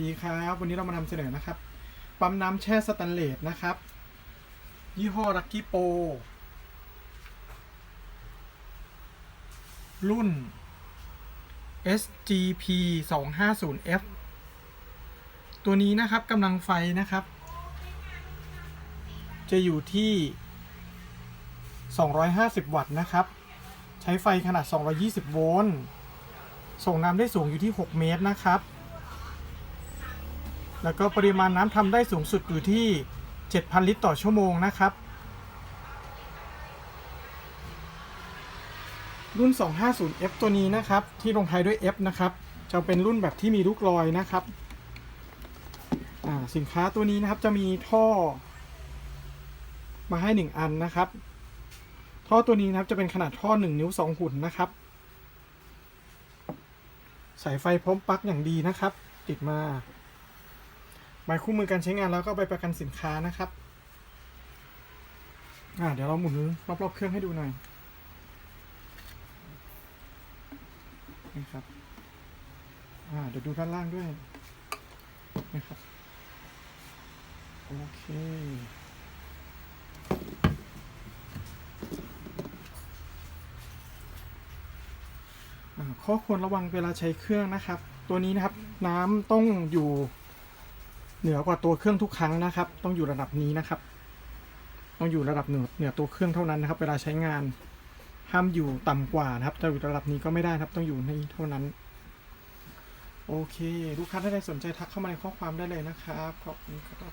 ดีครับวันนี้เรามานำเสนอนะครับ ปั๊มน้ำแช่สแตนเลสนะครับ ยี่ห้อ Lucky Pro รุ่น SGP 250F ตัวนี้นะครับกำลังไฟนะครับ จะอยู่ที่ 250 วัตต์นะครับ ใช้ไฟขนาด 220 โวลต์ส่งน้ำได้สูงอยู่ที่ 6 เมตรนะครับ แล้วก็ปริมาณน้ำทำได้สูงสุดอยู่ที่ 7,000 ลิตรต่อชั่วโมงนะครับ รุ่น 250F ตัวนี้นะครับ ที่ลงท้ายด้วย F นะครับ จะเป็นรุ่นแบบที่มีลูกลอยนะครับ สินค้าตัวนี้นะครับจะมีท่อ มาให้ 1 อันนะครับ ท่อตัวนี้นะครับจะเป็นขนาดท่อ 1 นิ้ว 2 หุ่นนะครับ สายไฟพร้อมปลั๊กอย่างดีนะครับ ติดมา หมายคู่มือการใช้งานแล้วก็ใบประกันสินค้านะครับอ่าเดี๋ยวเราหมุนรอบๆเครื่องให้ดูหน่อยนะครับอ่าเดี๋ยวดูด้านล่างด้วยนะครับโอเคอ่าข้อควรระวังเวลาใช้เครื่องนะครับ ตัวนี้นะครับ น้ำต้องอยู่ เหนือกว่าตัวเครื่องทุกครั้งนะครับ ต้องอยู่ระดับนี้นะครับ ต้องอยู่ระดับเหนือเหนือตัวเครื่องเท่านั้นนะครับ เวลาใช้งานห้ามอยู่ต่ำกว่านะครับจะอยู่ระดับนี้ก็ไม่ได้นะครับ ต้องอยู่ในเท่านั้น โอเค ลูกค้าท่านใดสนใจทักเข้ามาในข้อความได้เลยนะครับขอบคุณครับ